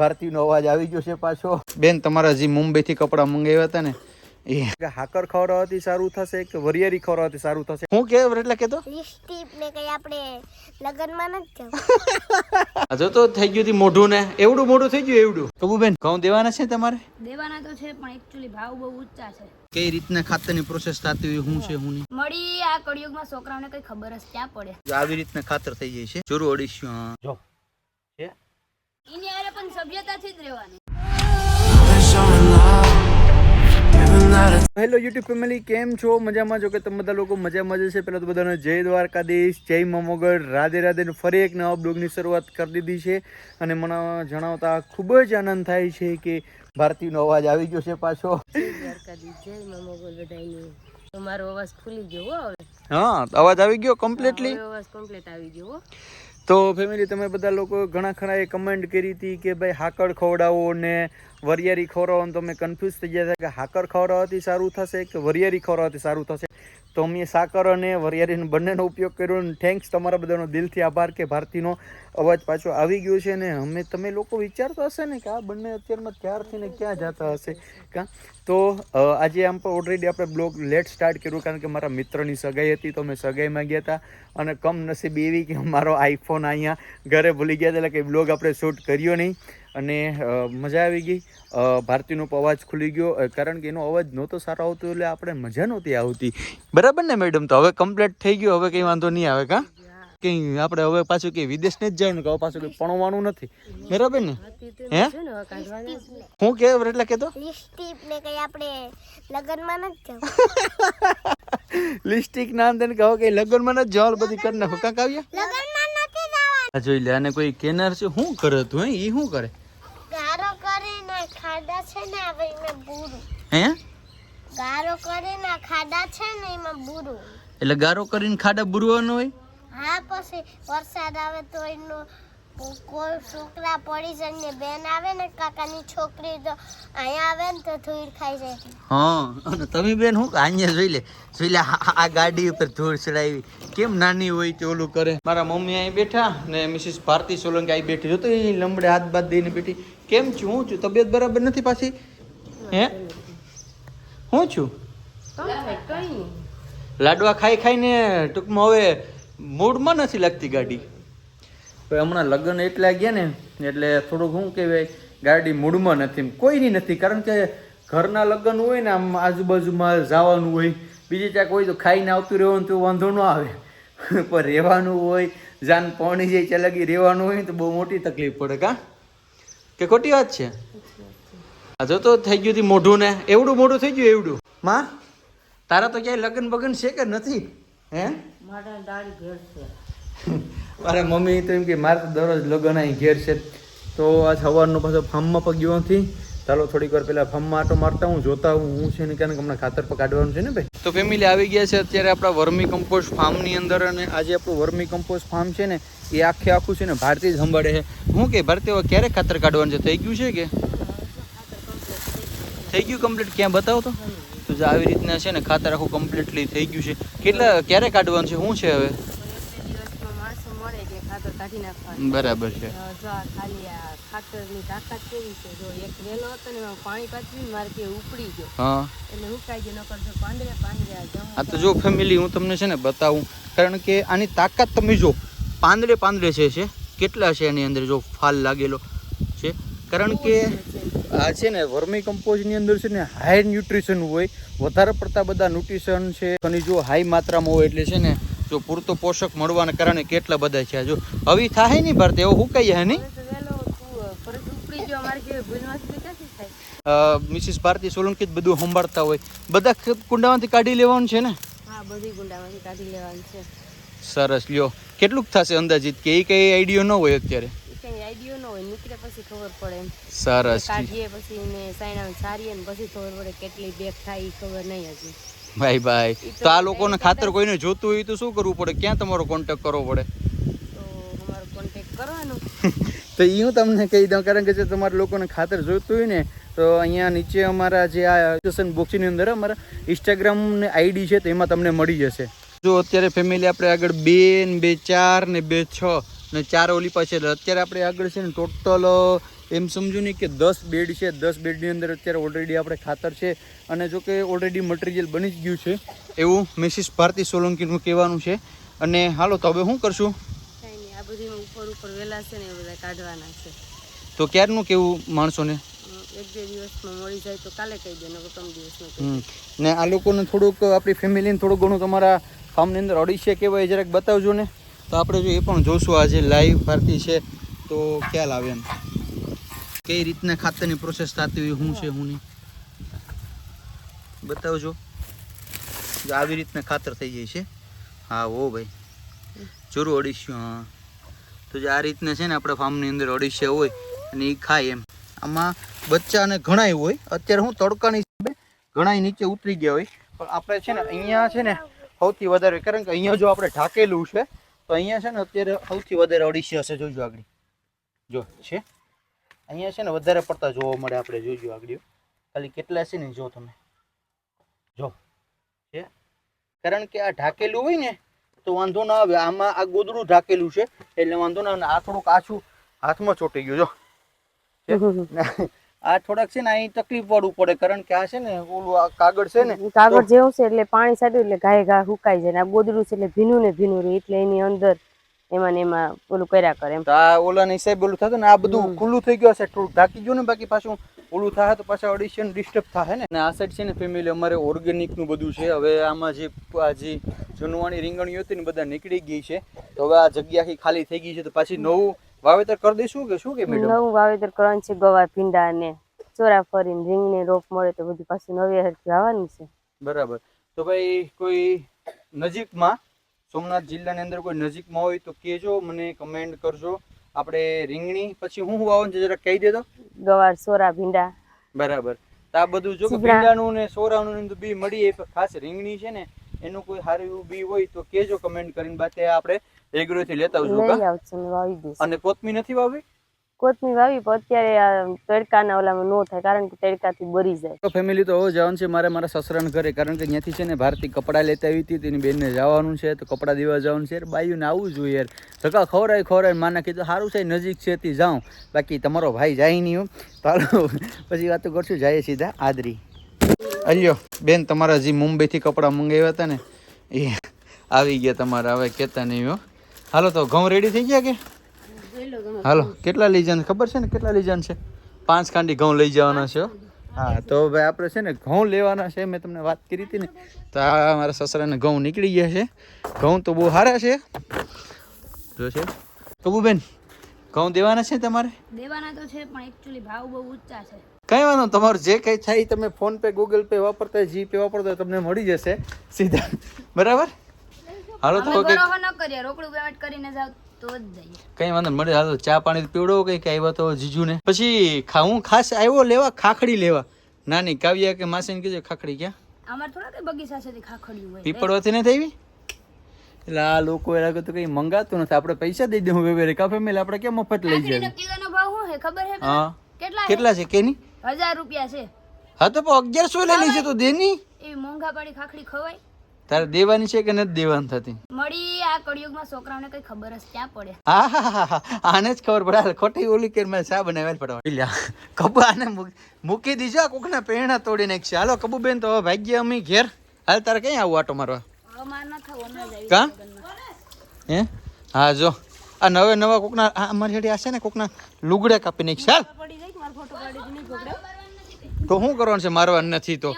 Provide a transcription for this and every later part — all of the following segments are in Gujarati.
ભારતીનો અવાજ આવી ગયો છે પાછો. બેન તમારા જે મુંબઈથી કપડાં મંગાવ્યા હતા ને એ હાકર ખવડાવવાથી સારું થશે કે વરિયારી ખવડાવવાથી સારું થશે? હું કે એટલે કેતો? લિપસ્ટિક ને કઈ આપણે લગનમાં નથી જવું. હજુ તો થઈ ગયું હતી મોઢું ને એવડું મોઢું થઈ ગયું એવડું. કબુ બેન ઘઉં દેવાના છે તમારે? દેવાના તો છે પણ એકચ્યુઅલી ભાવ બહુ ઊંચા છે. કઈ રીતના ખાતરની પ્રોસેસ થતી હોય શું છે હું નહીં? મળી આ કળિયુગમાં છોકરાઓને કઈ ખબર જ ક્યાં પડે. આવી રીતના ખાતર થઈ જાય છે. જરૂર અડીશું જો છે. પણ સભ્યતાથી જ રહેવાનું. હેલો યુટ્યુબ ફેમિલી કેમ છો? મજામાં છો કે તમે બધા લોકો મજામાં જ છે પહેલાં તો બધાને જય દ્વારકાધીશ જય મમોગઢ રાધે રાધે ફરી એક નવા બ્લોગની શરૂઆત કરી દીધી છે. અને મને જણાવતા ખૂબ જ આનંદ થાય છે કે ભારતીનો અવાજ આવી ગયો છે પાછો. તમારો અવાજ ખુલી ગયો હો હવે? હા અવાજ આવી ગયો કમ્પ્લીટલી અવાજ કમ્પ્લીટ આવી ગયો હો. તો ફેમિલી તમે બધા લોકો ઘણા ખરા એ કમેન્ટ કરી હતી કે ભાઈ હાકડ ખવડાવો ને વરિયારી ખવડાવો તમે કન્ફ્યુઝ થઈ ગયા હતા કે હાકર ખવડાવવાથી સારું થશે કે વરિયારી ખવડાવવાથી સારું થશે? તો અમે સાકર અને વરિયારી બંનેનો ઉપયોગ કર્યો અને થેન્ક્સ તમારા બધાનો દિલથી આભાર કે ભારતીનો અવાજ પાછો આવી ગયો છે ને અમે તમે લોકો વિચારતા હશે ને કે આ બંને અત્યારમાં ક્યારથી ને ક્યાં જતા હશે? કાં? તો આજે આમ પણ ઓલરેડી આપણે બ્લોગ લેટ સ્ટાર્ટ કર્યું કારણ કે મારા મિત્રની સગાઈ હતી તો અમે સગાઈમાં ગયા હતા અને કમનસીબ એવી કે મારો આઈફોન અહીંયા ઘરે ભૂલી ગયા હતા એટલે કે બ્લોગ આપણે શૂટ કર્યો નહીં. અને મજા આવી ગઈ. ભારતીનો અવાજ ખુલી ગયો. કારણ કે એનો અવાજ નહોતો સારો આવતો એટલે આપણે મજા નહોતી આવતી. બરાબર ને મેડમ? તો હવે કમ્પ્લીટ થઈ ગયું. હવે કંઈ વાંધો નહીં આવે કાં? કંઈ આપણે હવે પાછું કે વિદેશ ને જ જવાનું કે હવે પાછું કંઈ પણવાનું નથી? બરાબર ને? હે? હું કે એટલે કે તો લિપસ્ટિક ને કઈ આપણે લગનમાં નથી જવું? લિપસ્ટિક ના અંદર કહો કે લગ્નમાં જ જવાલ બધી કરી નાખો. કાંક આવ્યા? નથી જવાનું. જોઈ લે અને કોઈ કેનાર છે? શું કરે તું હે? ઈ શું કરે? ખાડા છે ને હવે એમાં બુરું. હે? ગારો કરીને ખાડા છે ને એમાં બુરું. એટલે ગારો કરીને ખાડા બુરવાનો હોય? હા પછી વરસાદ આવે તો એનો કોઈ છોકરા પડી જાય ને બેન આવે ને કાકાની છોકરી તો અહીંયા આવે ને તો ધૂળ ખાઈ જાય. હા અને તમે બેન હું અહીંયા જોઈ લે જોઈ લે આ આ ગાડી ઉપર ધૂળ ચડાવી. કેમ નાની હોય તે ઓલું કરે? મારા મમ્મી અહીં બેઠા ને મિસિસ ભારતી સોલંકી અહીં બેઠી. જો તો એ લંબડે હાથ બાદ દઈને બેઠી. કેમ છું? હું છું? તબિયત બરાબર નથી પાછી? હે? હું છું? લાડવા ખાઈ ખાઈને ટૂંકમાં હવે મૂડમાં નથી લાગતી ગાડી. પણ હમણાં લગ્ન એટલા ગયા ને, એટલે થોડુંક શું કહેવાય, ગાડી મૂડમાં નથી. કોઈની નથી. કારણ કે ઘરના લગ્ન હોય ને, આમ આજુબાજુમાં જવાનું હોય, બીજી ત્યાં કોઈ તો ખાઈને આવતું રહેવાનું તો વાંધો ન આવે. પણ રહેવાનું હોય જાન પોણી જાય ત્યાં લગી રહેવાનું હોય તો બહુ મોટી તકલીફ પડે કા? કે ખોટી વાત છે? આ જો તો થઈ ગયું હતી મોઢું ને. એવડું મોઢું થઈ ગયું એવડું. માં તારા તો ક્યાંય લગ્ન બગન છે કે નથી? હે? મારા મમ્મી તો એમ કે મારે તો દરરોજ લગ્ન અહીં ઘેર છે. તો આ સવારનો પાછો ફાર્મમાં પગ્યો નથી. ચાલો, થોડીક વાર પેલા ફાર્મમાં આટો મારતા હું, જોતા હું હું છે ને કારણ હમણાં ખાતર પર કાઢવાનું છે ને ભાઈ? તો ફેમિલી આવી ગયા છે, અત્યારે આપણા વર્મી કમ્પોસ્ટ ફાર્મની અંદર અને આજે આપણું વર્મી કમ્પોસ્ટ ફાર્મ છે ને, એ આખે આખું છે ને ભારતી જ સંભાળે છે. હું કે ભારતી ક્યારે ખાતર કાઢવાનું છે? થઈ ગયું છે કે? થઈ ગયું કમ્પ્લીટ ક્યાં બતાવો તો? તો આવી રીતના છે ને, ખાતર આખું કમ્પ્લીટલી થઈ ગયું છે. કેટલા, ક્યારે કાઢવાનું છે? શું છે હવે દિવસમાં માણસો મળે કે ખાતર કાઢી નાખવાનું. બરાબર છે. જો આ ખાલી આ ખાતરની તાકાત કેવી છે? જો એક વેલો હતો ને એમાં પાણી પાથરીને મારે કે ઉપડી ગયો. હા. એટલે ઉકાઈ ગયો નકર જો પાંદડે પાંદરે આ તો જો ફેમિલી હું તમને છે ને બતાવું. કારણ કે આની તાકાત તમે જો પાંદડે પાંદડે છે છે. કેટલા છે એની અંદર જો ફાલ લાગેલો છે? કારણ કે આ છે ને વર્મી કમ્પોઝની અંદર છે ને હાઈ ન્યુટ્રિશન હોય વધારે પડતા બધા ન્યુટ્રિશન છે. ખનીજો હાઈ માત્રામાં હોય એટલે છે ને જો પૂરતો પોષક મળવાના કારણે કેટલા બધા છે જો. હવે થાય નહીં ભરતે એવું શું જાય નહીં? મિસિસ ભારતી સોલંકી બધું સંભાળતા હોય. બધા કુંડામાંથી કાઢી લેવાનું છે ને? હા બધી ગુંડામાંથી કાઢી લેવાની છે. સરસ લ્યો. કેટલુંક થશે અંદાજિત કે એ કઈ આઈડિયો ન હોય અત્યારે? આઈડિયો ન હોય નીકળે પછી ખબર પડે એમ. સરસ કાઢીએ પછી ને સાયણા સારીએ ને પછી ખબર પડે કેટલી બેગ થાય એ ખબર નહીં હજી. ભાઈ ભાઈ. તો આ લોકોને ખાતર કોઈને જોતું હોય તો શું કરવું પડે? ક્યાં તમારો કોન્ટેક્ટ કરવો પડે? તો કોન્ટેક એ હું તમને કહી દઉં કારણ કે જો તમારા લોકોને ખાતર જોઈતું હોય ને તો અહીંયા નીચે અમારા જે આ ડિસ્ક્રિપ્શન બોક્સની અંદર અમારા ઇન્સ્ટાગ્રામ ને આઈડી છે તો એમાં તમને મળી જશે. જો અત્યારે ફેમિલી આપણે આગળ બે ને બે ચાર ને બે છ ને ચાર ઓલી પાસે અત્યારે આપણે આગળ છે ને ટોટલ એમ સમજો ને કે દસ બેડ છે દસ બેડની અંદર અત્યારે ઓલરેડી આપણે ખાતર છે અને જો કે ઓલરેડી મટીરિયલ બની જ ગયું છે એવું મિસિસ ભારતી સોલંકીનું કહેવાનું છે. અને હાલો તો હવે શું કરશું? કાંઈ નહીં આ બધી ઉપર ઉપર વેલા છે ને બધા કાઢવાના છે. તો ક્યારનું કેવું માણસોને? એક બે દિવસમાં મળી જાય તો કાલે કહી દે નકર ત્રણ દિવસમાં ને આ લોકોને થોડુંક આપણી ફેમિલીને થોડું ઘણું તમારા ફાર્મની અંદર અડીશે કેવાય જરાક બતાવજો ને. તો આપણે જો એ પણ જોશું આજે લાઈવ ભારતી છે તો ખ્યાલ આવે એમ. કઈ રીતના ખાતરની પ્રોસેસ થતી હોય, શું છે, શું નહીં? બતાવજો. આવી રીતના ખાતર થઈ જાય છે. હા, ઓ ભાઈ. ચોરું અડીસ્યું હા. તો જે આ રીતના છે ને આપણા ફાર્મની અંદર અડીસ્યા હોય અને એ ખાય એમ. આમાં બચ્ચા અને ઘણાય હોય. અત્યારે હું તડકાની હિસાબે ઘણાય નીચે ઉતરી ગયા હોય. પણ આપણે છે ને અહીંયા છે ને સૌથી વધારે, કારણ કે અહીંયા જો આપણે ઢાકેલું છે, તો અહીંયા છે ને અત્યારે સૌથી વધારે અડીસી હશે જોજો આગળ. જો, છે. અહીંયા છે ને વધારે પડતા જોવા મળે આપણે જોઈજો આગળ ખાલી કેટલા છે ને જો તમે. જો. છે? કારણ કે આ ઢાકેલું હોય ને તો વાંધો ના આવે. આમાં આ ગોદડું ઢાકેલું છે એટલે વાંધો ના આવે. આ થોડુંક આછું હાથમાં ચોટી ગયું જો. આ થોડાક છે ને અહીં તકલીફ પડવું પડે કારણ કે આ છે ને ઓલું આ કાગળ છે ને કાગળ જેવું છે એટલે પાણી સાડ્યું એટલે ગાય ઘા સુકાઈ જાય. ને આ ગોદડું છે એટલે ભીનું ને ભીનું રહે એટલે એની અંદર એમાં ને એમાં ઓલું કર્યા કરે એમ. તો આ ઓલા ની સાહેબ ઓલું થતું ને આ બધું ખુલ્લું થઈ ગયું હશે થોડું ઢાંકી ગયું ને બાકી પાછું ઓલું થાય તો પાછા ઓડિશન ડિસ્ટર્બ થાય ને? અને આ સાઈડ છે ને ફેમિલી અમારે ઓર્ગેનિકનું બધું છે. હવે આમાં જે આ જે જૂનવાણી રીંગણીઓ હતી ને બધા નીકળી ગઈ છે. તો હવે આ જગ્યા આખી ખાલી થઈ ગઈ છે તો પાછી નવું વાવેતર કરી દઈશું કે શું કે મેડમ નવું વાવેતર કરવાનું છે ગવાર ભીંડા ને ચોરા ફરીને રીંગણી રોપ મળે તો બધું પાછું નવી હરખી વાવવાનું છે. બરાબર. તો ભાઈ કોઈ નજીકમાં સોમનાથ જિલ્લાની અંદર કોઈ નજીકમાં હોય તો કહેજો મને કમેન્ટ કરજો. આપણે રીંગણી પછી હું હું આવું જરા કહી દેતો ગવાર સોરા ભીંડા. બરાબર. તો આ બધું જો ભીંડાનું ને સોરાનું ને બી મળી એ ખાસ રીંગણી છે ને એનું કોઈ સારું એવું બી હોય તો કહેજો કમેન્ટ કરીને. બાતે આપણે એગ્રોથી લેતા આવજો અને કોથમી નથી વાવી કોથમી વાવી પણ અત્યારે આ તડકાના ઓલામાં નો થાય કારણ કે તડકાથી બરી જાય. તો ફેમિલી તો હવે જવાનું છે મારે મારા સસરાના ઘરે કારણ કે ત્યાંથી છે ને ભારતી કપડાં લેતા આવી હતી તેની બેનને જવાનું છે તો કપડાં દેવા જવાનું છે. યાર બાયુને આવવું જોઈએ યાર. ધક્કા ખવરાય ખવરાય માના કીધું સારું છે નજીક છે તે જાઉં. બાકી તમારો ભાઈ જાય નહીં હો. તો પછી વાતો કરશું જાય સીધા આદરી. અલ્યો બેન તમારા જે મુંબઈથી કપડાં મંગાવ્યા હતા ને એ આવી ગયા તમારા હવે કહેતા નહીં હો. હાલો તો ઘઉં રેડી થઈ ગયા કે? હાલો કેટલા લઈ જવાનું ખબર છે ને કેટલા લઈ જવાનું છે? પાંચ કાંડી ઘઉં લઈ જવાના છે હા. તો ભાઈ આપણે છે ને ઘઉં લેવાના છે મેં તમને વાત કરી હતી ને. તો આ મારા સસરાને ઘઉં નીકળી ગયા છે. ઘઉં તો બહુ સારા છે. જો છે. કબુબેન ઘઉં દેવાના છે તમારે? દેવાના તો છે પણ એકચ્યુઅલી ભાવ બહુ ઊંચા છે. કઈ વાંધો તમારું જે કંઈ થાય તમે ફોન પે ગૂગલ પે વાપરતા હોય જીપે વાપરતા હોય તમને મળી જશે. સીધા. બરાબર? હાલો તો રોકડું પેમેન્ટ કરીને જાવ કઈ વાંધો મળે હાલો ચા પાણી પીવડો કઈ કઈ આવ્યો તો જીજુને? પછી ખા હું ખાસ આવ્યો લેવા ખાખડી લેવા? નાની કાવ્યા કે માસીને કીધું ખાખડી ક્યાં? અમારે થોડા કઈ બગીચા છે ખાખડી હોય. પીપળવાથી નથી આવી? એટલે આ લોકો એ લાગે તો કઈ મંગાતું નથી. આપણે પૈસા દઈ દઉં વેવેરે. કાફે મેલે આપણે કેમ મફત લઈ જાય કિલોનો ભાવ શું છે? ખબર છે? હા. કેટલા કેટલા છે? કેની? હજાર રૂપિયા છે. હા તો પણ અગિયારસો લઈ લઈ છે તો દેની. એ મોંઘા પાડી ખાખડી ખવાય. તારે દેવાની છે કે નથી દેવાની થતી? મળી આ કળિયુગમાં છોકરાઓને કઈ ખબર જ ક્યાં પડે? હા આને જ ખબર પડે. ખોટી ઓલી કે મેં શા બનાવેલ પડવા લ્યા કબુ આને મૂકી દીજો આ કોકના પેણા તોડી નાખશે હાલો કબુ બેન તો ભાગ્ય અમે ઘેર. હાલ તારે કઈ આવું આટો મારવા? કા? હે? હા જો. આ નવે નવા કોકના આ અમારી હેડી આ છે ને કોકના લુગડા કાપી નાખશે હાલ. તો શું કરવાનું છે? મારવાનું નથી તો.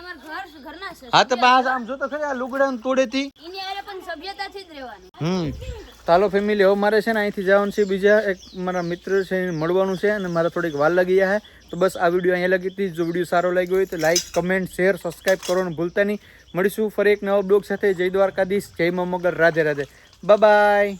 હા તો પાસ આમ જો તો ખરી આ લુગડા તોડેથી. એની હારે પણ સભ્યતાથી જ રહેવાની. હમ. તાલો ફેમિલી હવે મારે છે ને અહીંથી જવાનું છે બીજા એક મારા મિત્ર છે એને મળવાનું છે અને મારા થોડીક વાર લાગી ગયા છે. તો બસ આ વીડિયો અહીંયા લગી હતી. જો વીડિયો સારો લાગ્યો હોય તો લાઈક કમેન્ટ શેર સબસ્ક્રાઈબ કરવાનું ભૂલતા નહીં. મળીશું ફરી એક નવા બ્લોગ સાથે. જય દ્વારકાધીશ જય મા મગર. રાધે રાધે. બાય